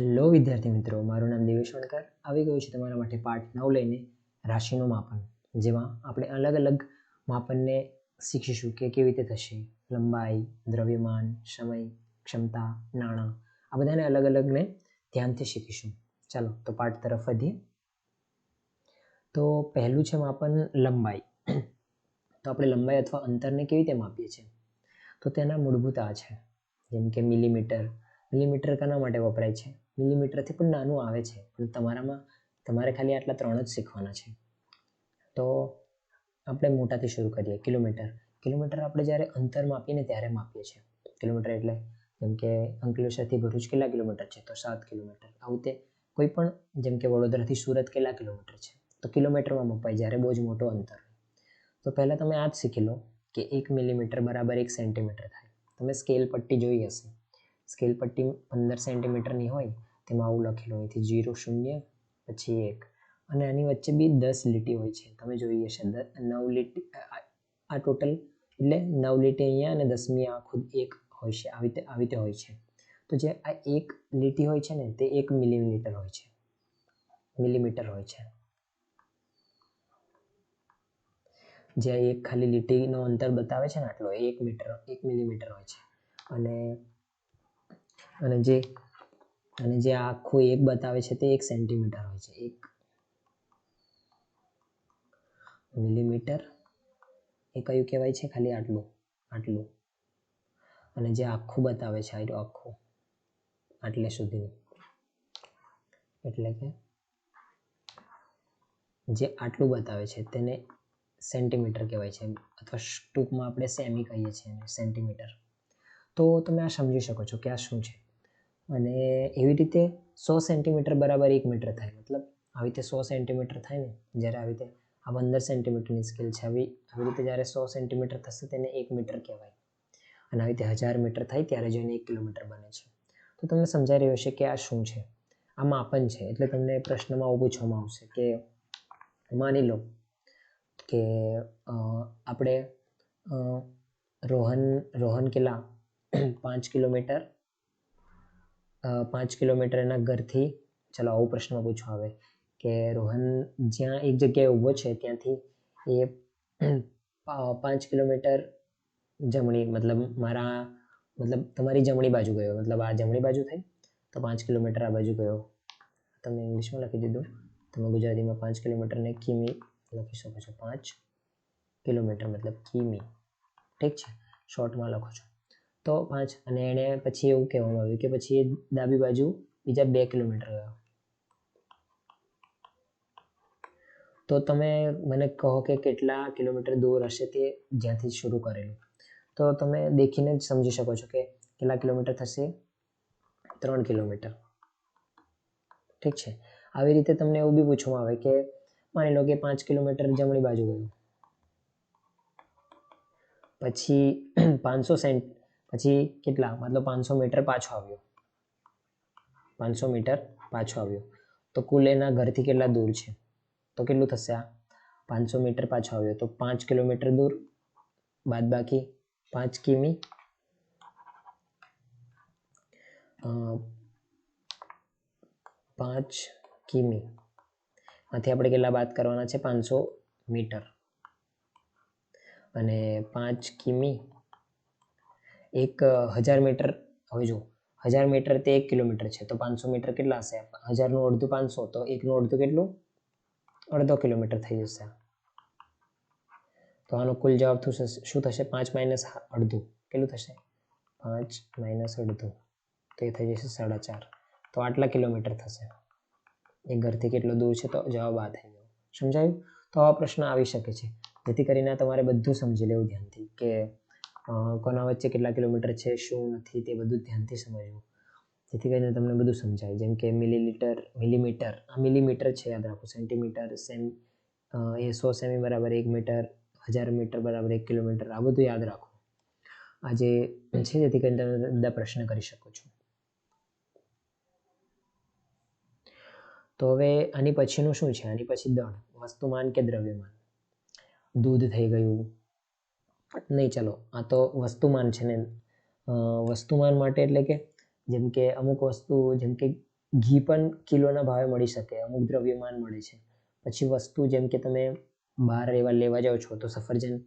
Hello વિદ્યાર્થી મિત્રો. મારું નામ દેવેશ વણકર. આવી ગયું છે તમારા માટે પાઠ નવ લઈને રાશિનું માપન, જેમાં આપણે અલગ અલગ માપનને શીખીશું કે કેવી રીતે થશે. લંબાઈ, દ્રવ્યમાન, સમય, ક્ષમતા, નાણાં, આ બધાને અલગ અલગને ધ્યાનથી શીખીશું. ચાલો, તો પાઠ તરફ વધીએ. તો પહેલું છે માપન લંબાઈ. તો આપણે લંબાઈ અથવા અંતરને કેવી રીતે માપીએ છીએ? તો તેના મૂળભૂત આ છે. જેમ કે મિલીમીટર. મિલીમીટર કના માટે વપરાય છે? મિલીમીટરથી પણ નાનું આવે છે. પણ તમારામાં, તમારે ખાલી આટલા ત્રણ જ શીખવાના છે. તો આપણે મોટાથી શરૂ કરીએ. કિલોમીટર. કિલોમીટર આપણે જ્યારે અંતર માપીને ત્યારે માપીએ છીએ. કિલોમીટર એટલે જેમ કે અંકલેશ્વરથી ભરૂચ કેટલા કિલોમીટર છે? તો સાત કિલોમીટર. આવું રીતે કોઈ પણ, જેમ કે વડોદરાથી સુરત કેટલા કિલોમીટર છે? તો કિલોમીટરમાં મપાય જ્યારે બહુ જ મોટો અંતર તો પહેલાં તમે આ જ શીખી લો કે એક મિલીમીટર બરાબર એક સેન્ટીમીટર થાય. તમે સ્કેલ પટ્ટી જોઈ હશે. સ્કેલ પટ્ટી પંદર સેન્ટીમીટરની હોય, તેમાં આવું લખેલું અહીંથી જીરો, શૂન્ય, પછી એક. અને આની વચ્ચે બી દસ લીટી હોય છે. તમે જોઈએ છે નવ લીટી આ ટોટલ, એટલે નવ લીટી અહીંયા અને દસમી આ ખુદ એક હોય છે. આવી રીતે આવી રીતે હોય છે. તો જે આ એક લીટી હોય છે ને, તે એક મિલીમીટર હોય છે. મિલીમીટર હોય છે. જે એક ખાલી લીટીનો અંતર બતાવે છે ને, આટલો, એક મીટર, એક મિલીમીટર હોય છે. અને અને જે અને જે આખું એક બતાવે છે તે એક સેન્ટીમીટર હોય છે, એક મિલીમીટર એ કયું કહેવાય છે? ખાલી આટલું આટલું. અને જે આખું બતાવે છે આખું, આટલે સુધીનું એટલે કે જે આટલું બતાવે છે તેને સેન્ટીમીટર કહેવાય છે, અથવા ટૂંકમાં આપણે સેમી કહીએ છીએ સેન્ટીમીટર તો તમે આ સમજી શકો છો કે આ શું છે? અને એવી રીતે સો સેન્ટીમીટર બરાબર એક મીટર થાય. મતલબ આવી રીતે સો સેન્ટીમીટર થાય ને, જ્યારે આવી રીતે આ પંદર સેન્ટીમીટરની સ્કેલ છે, આવી આવી રીતે જ્યારે સો સેન્ટીમીટર થશે તેને એક મીટર કહેવાય. અને આવી રીતે હજાર મીટર થાય ત્યારે જઈને એક કિલોમીટર બને છે. તો તમને સમજાઈ રહ્યું હશે કે આ શું છે? આ માપન છે. એટલે તમને પ્રશ્નમાં આવું પૂછવામાં આવશે કે માની લો કે આપણે રોહન રોહન કિલ્લા પાંચ કિલોમીટર પાંચ કિલોમીટર એના ઘરથી, ચલો આવો પ્રશ્ન પૂછવા આવે કે રોહન જ્યાં એક જગ્યાએ ઊભો છે, ત્યાંથી એ પાંચ કિલોમીટર જમણી, મતલબ મારા, મતલબ તમારી જમણી બાજુ ગયો, મતલબ આ જમણી બાજુ થઈ, તો પાંચ કિલોમીટર આ બાજુ ગયો. તમે ઇંગ્લિશમાં લખી દીધું. તમે ગુજરાતીમાં પાંચ કિલોમીટરને કિમી લખી શકો છો. પાંચ કિલોમીટર, મતલબ કિમી. ઠીક છે? શોર્ટમાં લખો છો. તો પાંચ. અને એણે પછી એવું કહેવામાં આવ્યું કે પછી એ ડાબી બાજુ બીજા બે કિલોમીટર ગયો. તો તમે મને કહો કે કેટલા કિલોમીટર દૂર હશે તે જ્યાંથી શરૂ કરેલું. તો તમે દેખીને જ સમજી શકો છો કે કેટલા કિલોમીટર થશે? ત્રણ કિલોમીટર. ઠીક છે? આવી રીતે તમને એવું બી પૂછવામાં આવે કે માની લો કે પાંચ કિલોમીટર જમણી બાજુ ગયું. પછી પાંચસો સેન્ટ પછી કેટલા? મતલબ પાંચસો મીટર પાછો આવ્યો. પાંચસો મીટર પાછો આવ્યો. તો કુલ એના ઘરથી કેટલા દૂર છે? તો કેટલું થશે આ? પાંચસો મીટર પાછો આવ્યો. તો પાંચ કિલોમીટર દૂર. બાદ બાકી પાંચ કિમી. પાંચ કિમી. માંથી આપણે કેટલા બાદ કરવાના છે? પાંચસો મીટર. અને પાંચ કિમી એક હજાર મીટર, હવે જો હજાર મીટર તે એક કિલોમીટર છે, તો પાંચસો મીટર કેટલા હશે? હજારનું અડધું પાંચસો, તો એકનું અડધું કેટલું? અડધો કિલોમીટર થઈ જશે. તો આનો કુલ જવાબ શું થશે? પાંચ માઇનસ અડધું. કેટલું થશે? પાંચ માઇનસ અડધું. તો એ થઈ જશે સાડા ચાર. તો આટલા કિલોમીટર થશે. એ ઘરથી કેટલો દૂર છે, તો જવાબ આ થઈ ગયો. સમજાયું? તો આવા પ્રશ્ન આવી શકે છે. જેથી કરીને તમારે બધું સમજી લેવું ધ્યાનથી, કે કોના વચ્ચે કેટલા કિલોમીટર છે, શું નથી તે બધું ધ્યાનથી સમજવું. જેથી કરીને તમને બધું સમજાય. જેમ કે મિલીલીટર, મિલીમીટર, આ મિલીમીટર છે, યાદ રાખો. સેન્ટીમીટર, સેમ એ સો સેમી બરાબર એક મીટર, હજાર મીટર બરાબર એક કિલોમીટર, આ બધું યાદ રાખો. આ જે છે, જેથી કરીને તમે બધા પ્રશ્ન કરી શકો છો. તો હવે આની પછીનું શું છે? આની પછી દળ, વસ્તુમાન કે દ્રવ્યમાન? દૂધ થઈ ગયું નહીં, ચલો. આ તો વસ્તુમાન છે ને. વસ્તુમાન માટે એટલે કે જેમ કે અમુક વસ્તુ, જેમ કે ઘી પણ કિલોના ભાવે મળી શકે, અમુક દ્રવ્યમાન મળે છે. પછી વસ્તુ જેમ કે તમે બહાર એવા લેવા જાઓ છો તો સફરજન,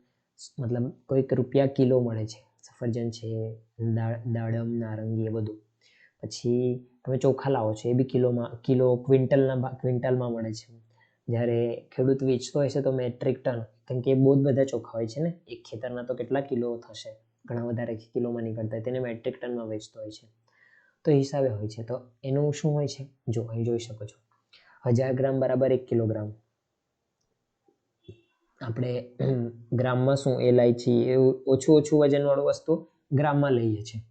મતલબ કોઈક રૂપિયા કિલો મળે છે. સફરજન છે દાડમ, નારંગી એ બધું. પછી તમે ચોખા લાવો છો, એ બી કિલોમાં, કિલો ક્વિન્ટલના ક્વિન્ટલમાં મળે છે. જ્યારે ખેડૂત વેચતો છે તો મેટ્રિક ટન કેમ કે બહુ જ બધા ચોખા હોય છે ને, એક ખેતરના તો કેટલા કિલો થશે? ઘણા વધારે કિલોમાં નીકળતા હોય, તેને મેટ્રિક ટનમાં વેચતો હોય છે. તો હિસાબે હોય છે. તો એનું શું હોય છે? જો, અહીં જોઈ શકો છો. હજાર ગ્રામ બરાબર એક કિલોગ્રામ. આપણે ગ્રામમાં શું, એલાયચી એવું ઓછું ઓછું વજનવાળું વસ્તુ ગ્રામમાં લઈએ છીએ.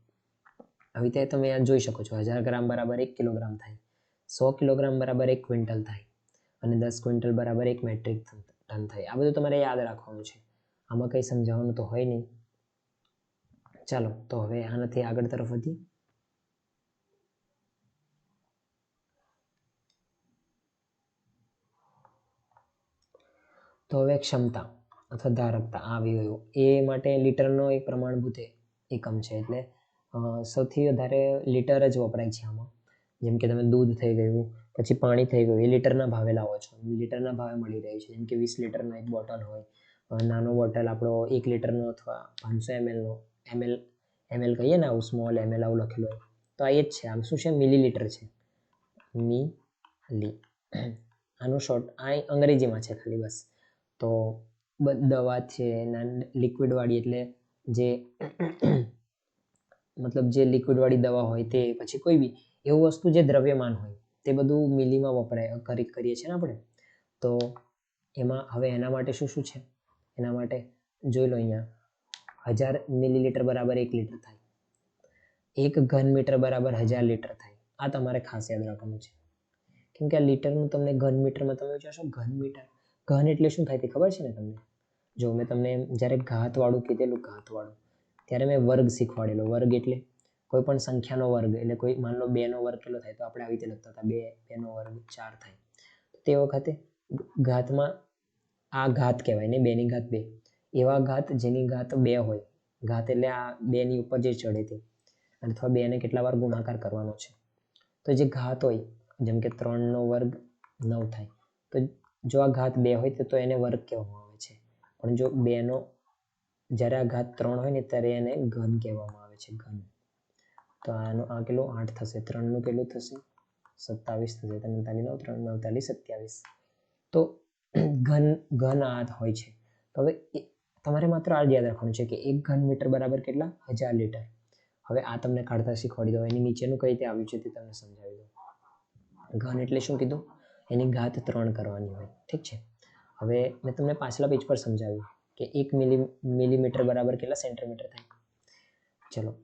આવી રીતે તમે આ જોઈ શકો છો. હજાર ગ્રામ બરાબર એક કિલોગ્રામ થાય. સો કિલોગ્રામ બરાબર એક ક્વિન્ટલ થાય. અને દસ ક્વિન્ટલ બરાબર એક મેટ્રિક ટન થાય. આ બધું તમારે યાદ રાખવાનું છે. આમાં કંઈ સમજાવવાનું તો હોય નહીં. ચાલો, તો હવે આનાથી આગળ તરફ વધી. તો હવે ક્ષમતા અથવા ધારકતા આવી ગયું. એ માટે લીટરનો એક પ્રમાણભૂત એકમ છે. એટલે સૌથી વધારે લીટર જ વપરાય છે આમાં. જેમ કે તમે દૂધ થઈ ગયું પછી પાણી થઈ ગયું. એ લીટરના ભાવે લાવો છો. લીટરના ભાવે મળી રહ્યું છે. જેમ કે વીસ લીટરનો એક બોટલ હોય. નાનો બોટલ આપણો એક લીટરનો અથવા પાંચસો એમએલનો એમએલ એમએલ કહીએ ને આવું સ્મોલ એમએલ આવું લખેલું હોય. તો આ એ જ છે. આમ શું છે? મિલીલીટર છે. મી લી આનું શોર્ટ આ અંગ્રેજીમાં છે ખાલી બસ. તો દવા છે લિક્વિડવાળી એટલે જે, મતલબ જે લિક્વિડવાળી દવા હોય તે, પછી કોઈ બી, એવું વસ્તુ જે દ્રવ્યમાન હોય. તે બધું મિલીમાં વપરાય કરી કરીએ છીએ ને આપણે. તો એમાં હવે એના માટે શું શું છે? એના માટે જોઈ લો અહીંયા. હજાર મિલીલીટર બરાબર એક લીટર થાય. એક ઘન મીટર બરાબર હજાર લીટર થાય. આ તમારે ખાસ યાદ રાખવાનું છે. કેમ કે આ લીટરનું તમને ઘન મીટરમાં તમે વિચારશો ઘન મીટર. ઘન એટલે શું થાય તે ખબર છે ને તમને? જો મેં તમને જ્યારે ઘાતવાળું કીધેલું, ઘાતવાળું. ત્યારે મેં વર્ગ શીખવાડેલો. વર્ગ એટલે કોઈ પણ સંખ્યાનો વર્ગ, એટલે કોઈ માન લો બેનો વર્ગ કેટલો થાય તો આપણે આવી રીતે લખતા હતા, બે, બેનો વર્ગ, ચાર થાય. તે વખતે ઘાતમાં આ ઘાત કહેવાય ને, બેની ઘાત બે. એવા ઘાત જેની ઘાત બે હોય. ઘાત એટલે આ બેની ઉપર જે ચડે તે. અથવા બેને કેટલા વાર ગુણાકાર કરવાનો છે. તો જે ઘાત હોય, જેમ કે ત્રણનો વર્ગ નવ થાય. તો જો આ ઘાત બે હોય તો એને વર્ગ કહેવામાં આવે છે. પણ જો બેનો, જ્યારે આ ઘાત ત્રણ હોય ને, ત્યારે એને ઘન કહેવામાં આવે છે, ઘન. તો આનું આ કેટલું? આઠ થશે. ત્રણનું કેટલું થશે? સત્તાવીસ થશે. ત્રણતાલીસ નવ ત્રણ નવતાલીસ સત્યાવીસ. તો ઘન ઘન આ હોય છે. તો હવે તમારે માત્ર આ યાદ રાખવાનું છે કે એક ઘન મીટર બરાબર કેટલા? હજાર લીટર. હવે આ તમને કાઢતા શીખવાડી દો. એની નીચેનું કઈ રીતે આવ્યું છે તે તમને સમજાવી દો. ઘન એટલે શું કીધું? એની ઘાત ત્રણ કરવાની હોય. ઠીક છે? હવે મેં તમને પાછલા પેજ પર સમજાવ્યું કે એક મિલી, મિલીમીટર બરાબર કેટલા સેન્ટીમીટર થાય? ચલો.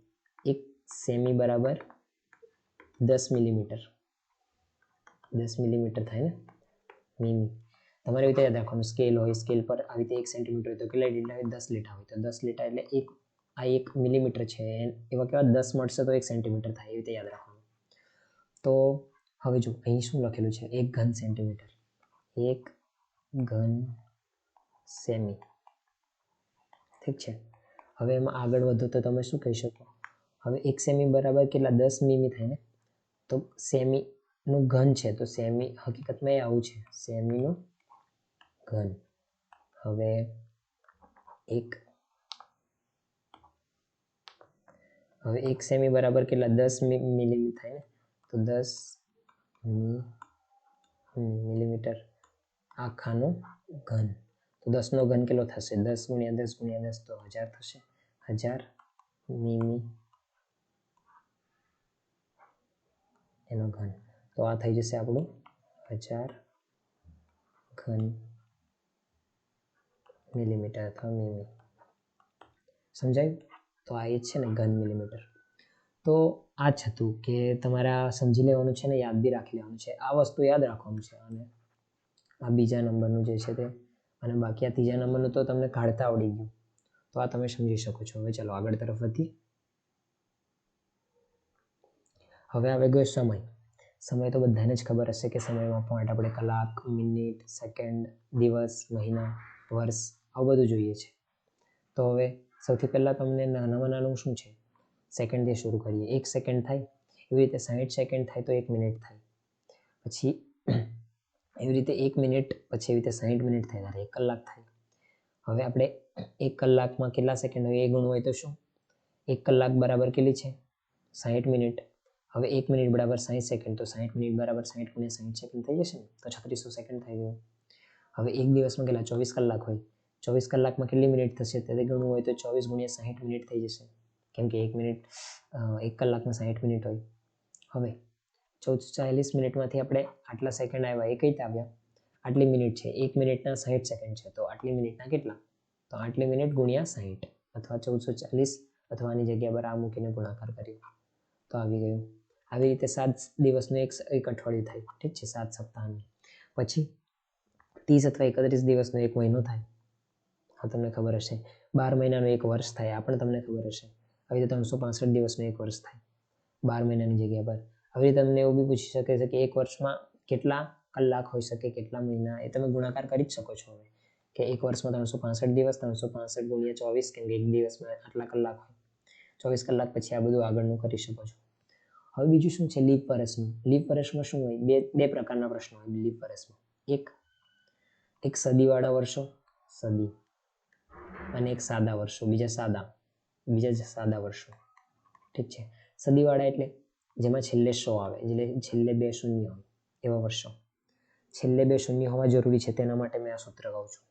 એક સેમી બરાબર દસ મિલીમીટર. દસ મિલીમીટર થાય ને? મીમી. તમારે રીતે યાદ રાખવાનું, સ્કેલ હોય, સ્કેલ પર આવી રીતે એક સેન્ટીમીટર હોય તો કેટલા લીટર હોય? દસ લીટા હોય તો દસ લીટા એટલે એક, આ એક મિલીમીટર છે. એવા કેવા દસ મળશે તો એક સેન્ટીમીટર થાય, એવી રીતે યાદ રાખવાનું. તો હવે જો, અહીં શું લખેલું છે? એક ઘન સેન્ટીમીટર. એક ઘન સેમી. ઠીક છે? હવે એમાં આગળ વધો તો તમે શું કહી શકો? હવે એક સેમી બરાબર કેટલા? દસ મીમી થાય ને? તો સેમીનું ઘન છે, તો સેમી હકીકતમાં એ આવું છે. સેમીનું ઘન. હવે એક હવે એક સેમી બરાબર કેટલા? દસ મિલીમી થાય ને? તો દસ મિલીમીટર આખાનું ઘન. તો દસનો ઘન કેટલો થશે? દસ ગુણ્યા દસ ગુણ્યા દસ તો હજાર થશે. હજાર મીમી એનો ઘન. તો આ થઈ જશે આપણું હજાર ઘન મિલીમીટર અથવા મીમી. સમજાયું? તો આ એ છે ને ઘન મિલીમીટર. તો આ જ હતું કે તમારે સમજી લેવાનું છે ને, યાદ બી રાખી લેવાનું છે. આ વસ્તુ યાદ રાખવાનું છે અને આ બીજા નંબરનું જે છે તે અને બાકી આ ત્રીજા નંબરનું તો તમને કાઢતા આવડી ગયું. તો આ તમે સમજી શકો છો. હવે ચાલો આગળ તરફ વધીએ. હવે આવે ગયો સમય. સમય તો બધાને જ ખબર હશે કે સમયમાં પોઈન્ટ આપણે કલાક મિનિટ સેકન્ડ દિવસ, મહિના, વર્ષ, આવું બધું જોઈએ છે. તો હવે સૌથી પહેલાં તમને નાનામાં નાનું શું છે? સેકન્ડથી શરૂ કરીએ. એક સેકન્ડ થાય, એવી રીતે સાહીઠ સેકન્ડ થાય તો એક મિનિટ થાય. પછી એવી રીતે એક મિનિટ પછી એવી રીતે સાહીઠ મિનિટ થાય ત્યારે એક કલાક થાય. હવે આપણે એક કલાકમાં કેટલા સેકન્ડ હોય એ ગણવું હોય તો શું? એક કલાક બરાબર કેટલી છે? સાહીઠ મિનિટ હવે એક મિનિટ બરાબર સાહીઠ સેકન્ડ, તો સાહીઠ મિનિટ બરાબર સાહીઠ ગુણ્યા સાહીઠ સેકન્ડ થઈ જશે ને? તો છત્રીસો સેકન્ડ થઈ ગયું. હવે એક દિવસમાં કેટલા? ચોવીસ કલાક હોય. ચોવીસ કલાકમાં કેટલી મિનિટ થશે? તે ગણવું હોય તો ચોવીસ ગુણ્યા સાહીઠ મિનિટ થઈ જશે. કેમ કે એક મિનિટ એક કલાકમાં સાહીઠ મિનિટ હોય. હવે ચૌદસો ચાલીસ મિનિટમાંથી આપણે આટલા સેકન્ડ આવ્યા. એ કઈ રીતે આવ્યા? આટલી મિનિટ છે. એક મિનિટના સાહીઠ સેકન્ડ છે. તો આટલી મિનિટના કેટલા? તો આટલી મિનિટ ગુણ્યા સાહીઠ અથવા ચૌદસો ચાલીસ અથવા આની જગ્યા પર આ મૂકીને ગુણાકાર કર્યો. તો આવી ગયું. આવી રીતે સાત દિવસનું એક એક અઠવાડિયું થાય. ઠીક છે, સાત સપ્તાહનું. પછી ત્રીસ અથવા એકત્રીસ દિવસનો એક મહિનો થાય. હા તમને ખબર હશે. બાર મહિનાનું એક વર્ષ થાય, આ પણ તમને ખબર હશે. આવી રીતે ત્રણસો પાંસઠ દિવસનું એક વર્ષ થાય. બાર મહિનાની જગ્યા પર. આવી રીતે તમને એવું બી પૂછી શકે છે કે એક વર્ષમાં કેટલા કલાક હોઈ શકે, કેટલા મહિના? એ તમે ગુણાકાર કરી જ શકો છો હવે. કે એક વર્ષમાં ત્રણસો પાંસઠ દિવસ, ત્રણસો પાંસઠ ગુણ્યા ચોવીસ, કેમ કે એક દિવસમાં આટલા કલાક હોય. ચોવીસ કલાક પછી આ બધું આગળનું કરી શકો છો. હવે બીજું શું છે લીપ વર્ષનું? લીપ વર્ષમાં શું હોય? બે બે પ્રકારના પ્રશ્નો હોય લીપ વર્ષમાં. એક એક સદીવાળા વર્ષો, સદી. અને એક સાદા વર્ષો, બીજા સાદા, બીજા જ સાદા વર્ષો. ઠીક છે? સદીવાળા એટલે જેમાં છેલ્લે સો આવે, એટલે છેલ્લે બે શૂન્ય હોય એવા વર્ષો. છેલ્લે બે શૂન્ય હોવા જરૂરી છે, તેના માટે મેં આ સૂત્ર કહું છું.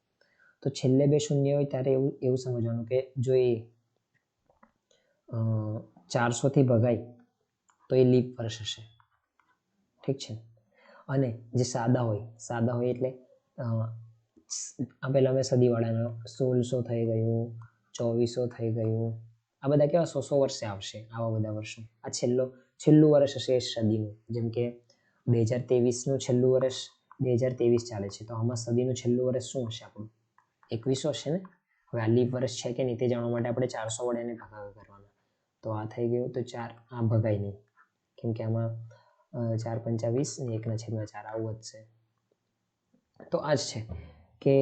તો છેલ્લે બે શૂન્ય હોય ત્યારે એવું એવું સમજવાનું કે જો એ ચારસોથી ભગાય તો એ લીપ વર્ષ હશે. ઠીક છે? અને જે સાદા હોય સાદા હોય એટલે પહેલાં અમે સદીવાળાનો સોળસો થઈ ગયું, ચોવીસો થઈ ગયું. આ બધા કેવા સો સો વર્ષે આવશે, આવા બધા વર્ષો. આ છેલ્લો, છેલ્લું વર્ષ હશે એ સદીનું. જેમ કે બે હજાર ત્રેવીસનું છેલ્લું વર્ષ, બે હજાર ત્રેવીસ ચાલે છે. તો આમાં સદીનું છેલ્લું વર્ષ શું હશે આપણું? એકવીસો હશે ને? હવે આ લીપ વર્ષ છે કે નહીં તે જાણવા માટે આપણે ચારસો વડે એને ભાગાકાર કરવાના. તો આ થઈ ગયું તો ચાર, આ ભગાય નહીં. કેમ કે આમાં ચાર પંચાવીસ ને એકના છેદમાં ચાર આવું વધશે તો આ જ છે કે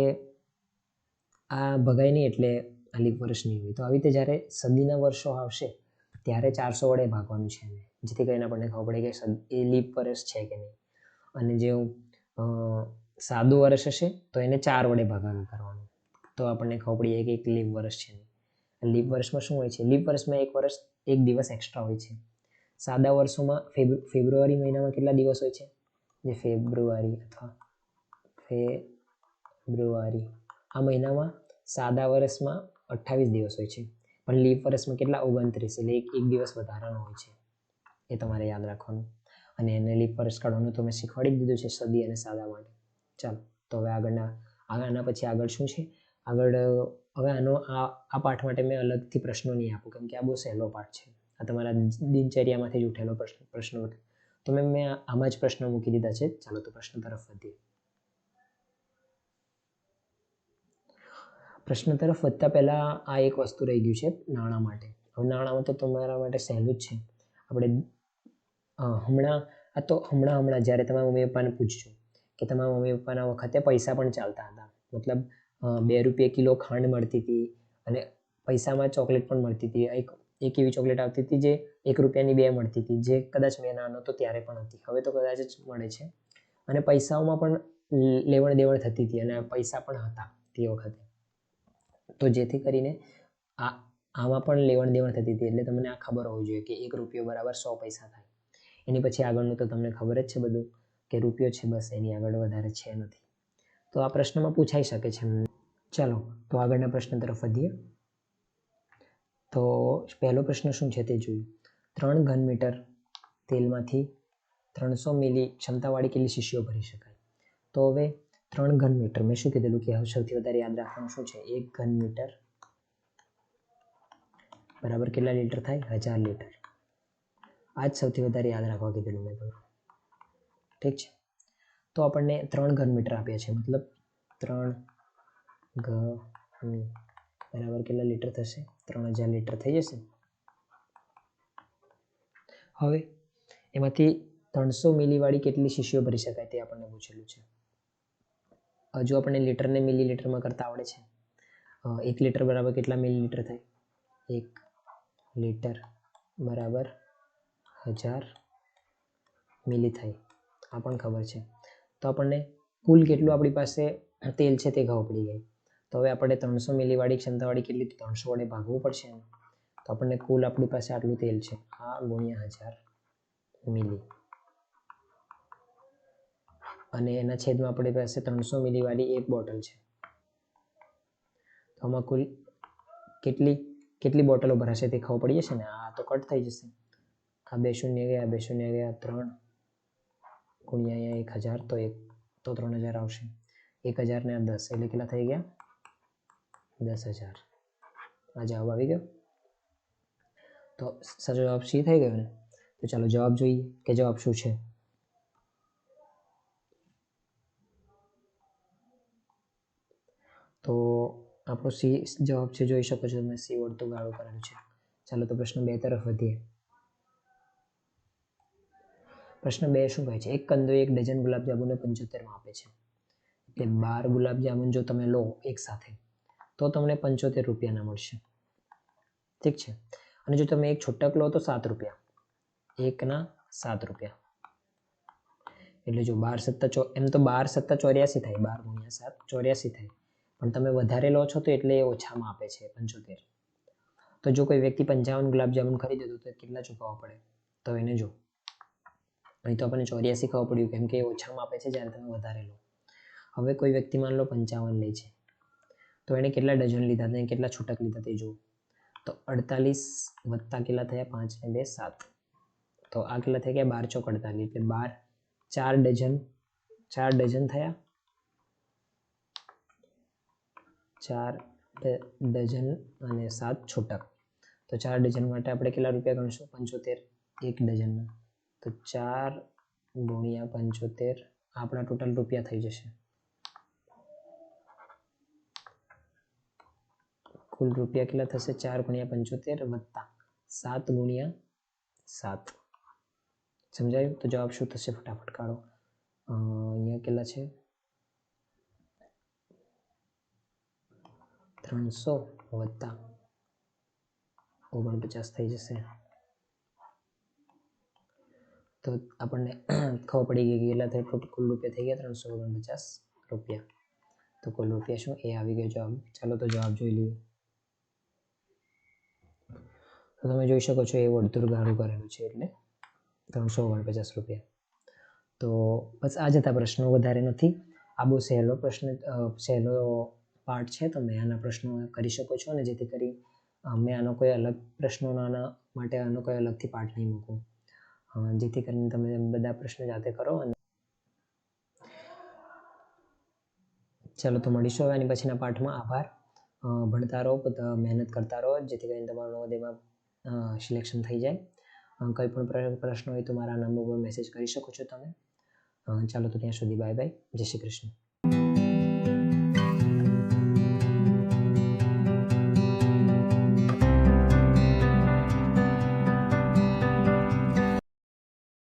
આ ભગાય નહીં એટલે આ લીપ વર્ષ નહીં હોય. તો આવી રીતે જ્યારે સદીના વર્ષો આવશે, ત્યારે ચારસો વડે ભાગવાનું છે જેથી કરીને આપણને ખબર પડે કે એ લીપ વર્ષ છે કે નહીં. અને જે સાદું વર્ષ હશે, તો એને ચાર વડે ભાગાકાર કરવાનું. તો આપણને ખબર પડી જાય કે એક લીપ વર્ષ છે લીપ વર્ષમાં શું હોય છે? લીપ વર્ષમાં એક વર્ષ, એક દિવસ એક્સ્ટ્રા હોય છે. સાદા વર્ષોમાં ફેબ્રુ ફેબ્રુઆરી મહિનામાં કેટલા દિવસ હોય છે? જે ફેબ્રુઆરી અથવા ફેબ્રુઆરી. આ મહિનામાં સાદા વર્ષમાં અઠ્ઠાવીસ દિવસ હોય છે. પણ લીપ વર્ષમાં કેટલા? ઓગણત્રીસ. એટલે એક એક દિવસ વધારાનો હોય છે. એ તમારે યાદ રાખવાનું. અને એને લીપ વર્ષ કાઢવાનું તો મેં શીખવાડી દીધું છે સદી અને સાદા માટે. ચાલો, તો હવે આગળના આગળ આના પછી આગળ શું છે? આગળ હવે આનો આ આ પાઠ માટે મેં અલગથી પ્રશ્નો નહીં આપું, કેમ કે આ બહુ સહેલો પાઠ છે. આ તમારા દિનચર્યામાંથી જ ઉઠેલો પ્રશ્ન, પ્રશ્નો તો મેં મેં આમાં જ પ્રશ્ન મૂકી દીધા છે. ચાલો તો પ્રશ્ન તરફ વધીએ. પ્રશ્ન તરફ વધતા પહેલાં આ એક વસ્તુ રહી ગયું છે, નાણાં માટે. હવે નાણાંમાં તો તમારા માટે સહેલું જ છે. આપણે હમણાં, આ તો હમણાં હમણાં, જ્યારે તમારા મમ્મી પપ્પાને પૂછજો કે તમારા મમ્મી પપ્પાના વખતે પૈસા પણ ચાલતા હતા. મતલબ બે રૂપિયા કિલો ખાંડ મળતી હતી અને પૈસામાં ચોકલેટ પણ મળતી હતી. એક એક એવી ચોકલેટ આવતી હતી જે એક રૂપિયાની બે મળતી હતી, જે કદાચ મેં નાનો હતો ત્યારે પણ હતી. હવે તો કદાચ જ મળે છે. અને પૈસાઓમાં પણ લેવણ દેવણ થતી હતી અને પૈસા પણ હતા તે વખતે. તો જેથી કરીને આ, આમાં પણ લેવણ દેવણ થતી હતી એટલે તમને આ ખબર હોવી જોઈએ કે એક રૂપિયો બરાબર સો પૈસા થાય. એની પછી આગળનું તો તમને ખબર જ છે બધું કે રૂપિયો છે બસ, એની આગળ વધારે છે નથી. તો આ પ્રશ્નમાં પૂછાઈ શકે છે. ચાલો, તો આગળના પ્રશ્ન તરફ વધીએ. તો પહેલો પ્રશ્ન શું છે તે જોયું. ત્રણ ઘન મીટર તેલમાંથી ત્રણસો મિલી ક્ષમતાવાળી કેટલી શીશીઓ ભરી શકાય? તો હવે ત્રણ ઘન મીટર, મેં શું કીધેલું કે હવે સૌથી વધારે યાદ રાખવાનું શું છે? એક ઘન મીટર બરાબર કેટલા લીટર થાય? હજાર લીટર. આ જ સૌથી વધારે યાદ રાખવા કીધેલું મેં તમને. ઠીક છે? તો આપણને ત્રણ ઘન મીટર આપ્યા છે. મતલબ ત્રણ ઘન બરાબર કેટલા લીટર થશે? ત્રણ હજાર લીટર થઈ જશે? હવે એમાંથી ત્રણસો મિલીવાળી કેટલી શીશીઓ ભરી શકાય તે આપણને પૂછેલું છે. હજુ આપણને લીટરને મિલી લીટરમાં કરતા આવડે છે એક લીટર બરાબર કેટલા મિલી લીટર થાય? એક લીટર બરાબર હજાર મિલી થાય, આ પણ ખબર છે. તો આપણને કુલ કેટલું આપણી પાસે તેલ છે તે ખબર પડી ગઈ તો હવે આપણે ત્રણસો મિલીવાળી ક્ષમતાવાળી કેટલી? ત્રણસો વડે ભાગવું પડશે તો આપણને કુલ આપણી પાસે આટલું તેલ છે. આ ગુણ્યા હજાર મિલી. અને એના છેદમાં આપણી પાસે ત્રણસો મિલીવાળી એક બોટલ છે. તો આમાં કુલ કેટલી કેટલી બોટલો ભરાશે તે ખબર પડી જશે ને? આ તો કટ થઈ જશે. આ બે શૂન્ય ગયા બે શૂન્ય ગયા, ત્રણ ગુણ્યા અહીંયા એક હજાર, તો એક, તો ત્રણ હજાર આવશે. એક હજાર ને આ દસ, એટલે કેટલા થઈ ગયા? દસ હજાર. આ જવાબ આવી ગયો? તો સાચો જવાબ સી થઈ ગયો ને? તો ચાલો જવાબ જોઈએ કે જવાબ શું છે? તો આપણો સી જવાબ છે, જોઈ શકો છો તમે, સી વળતું ગાળું કરેલું છે. ચાલો તો પ્રશ્ન બે તરફ વધીએ. પ્રશ્ન બે શું કહે છે? એક કંદો એક ડઝન ગુલાબજાંબુને પંચોતેરમાં આપે છે. એટલે બાર ગુલાબજાંબુ જો તમે લો એક સાથે તો તમને પંચોતેર રૂપિયાના મળશે. ઠીક છે? અને જો તમે એક છૂટક લો તો સાત રૂપિયા. એકના સાત રૂપિયા. એટલે જો બાર સત્તા ચો, એમ તો બાર સત્તા ચોર્યાસી થાય, બાર ગુણ્યા સાત ચોર્યાસી થાય. પણ તમે વધારે લો છો તો એટલે એ ઓછામાં આપે છે પંચોતેર. તો જો કોઈ વ્યક્તિ પંચાવન ગુલાબજામુન ખરીદે તો કેટલા ચૂકવવા પડે? તો એને જો. અહીં તો આપણને ચોર્યાસી ખબર પડ્યું, કેમ કે એ ઓછામાં આપે છે જ્યારે તમે વધારે લો. હવે કોઈ વ્યક્તિ માન લો પંચાવન લે છે. તો એણે કેટલા ડઝન લીધા હતા કેટલા છૂટક લીધા તે જુઓ. તો અડતાલીસ વત્તા કેટલા થયા? પાંચ ને બે સાત. તો આ કેટલા થઈ ગયા બાર ચોક અડતાલીસ એટલે બાર, ચાર ડઝન ચાર ડઝન થયા? ચાર ડઝન અને સાત છૂટક. તો ચાર ડઝન માટે આપણે કેટલા રૂપિયા ગણશું? પંચોતેર. એક ડઝનના. તો ચાર ગુણ્યા પંચોતેર આપણા ટોટલ રૂપિયા થઈ જશે. કુલ રૂપિયા કેટલા થશે? ચાર ગુણ્યા પંચોતેર વત્તા સાત ગુણ્યા સાત. સમજાયું? તો જવાબ શું થશે? ફટાફટ કાઢો. અહીંયા કેટલા છે? ત્રણસો વત્તા ઓગણપચાસ થઈ જશે. તો આપણને ખબર પડી ગઈ કે કેટલા થઈ કુલ રૂપિયા થઈ ગયા ત્રણસો ઓગણપચાસ રૂપિયા. તો કુલ રૂપિયા શું? એ આવી ગયો જવાબ. ચાલો તો જવાબ જોઈ લઈએ. તો તમે જોઈ શકો છો એ વળતુર ગાળું કરેલું છે એટલે ત્રણસો ઓગણપચાસ રૂપિયા. તો બસ આ જતા પ્રશ્નો, વધારે નથી. આ બહુ સહેલો પ્રશ્ન સહેલો પાર્ટ છે તમે આના પ્રશ્નો કરી શકો છો અને જેથી કરી મેં આનો કોઈ અલગ પ્રશ્નોના માટે આનો કોઈ અલગથી પાર્ટ નહીં મૂકું. જેથી કરીને તમે બધા પ્રશ્નો જાતે કરો અને ચાલો તો મળીશું હવે આની પછીના પાઠમાં. આભાર. ભણતા રહો મહેનત કરતા રહો, જેથી કરીને તમારો નવોદયમાં સિલેક્શન થઈ જાય. કંઈ પણ પ્રશ્ન હોય તો મારા નંબર પર મેસેજ કરી શકો છો તમે. ચાલો તો ત્યાં સુધી બાય બાય જય શ્રી કૃષ્ણ.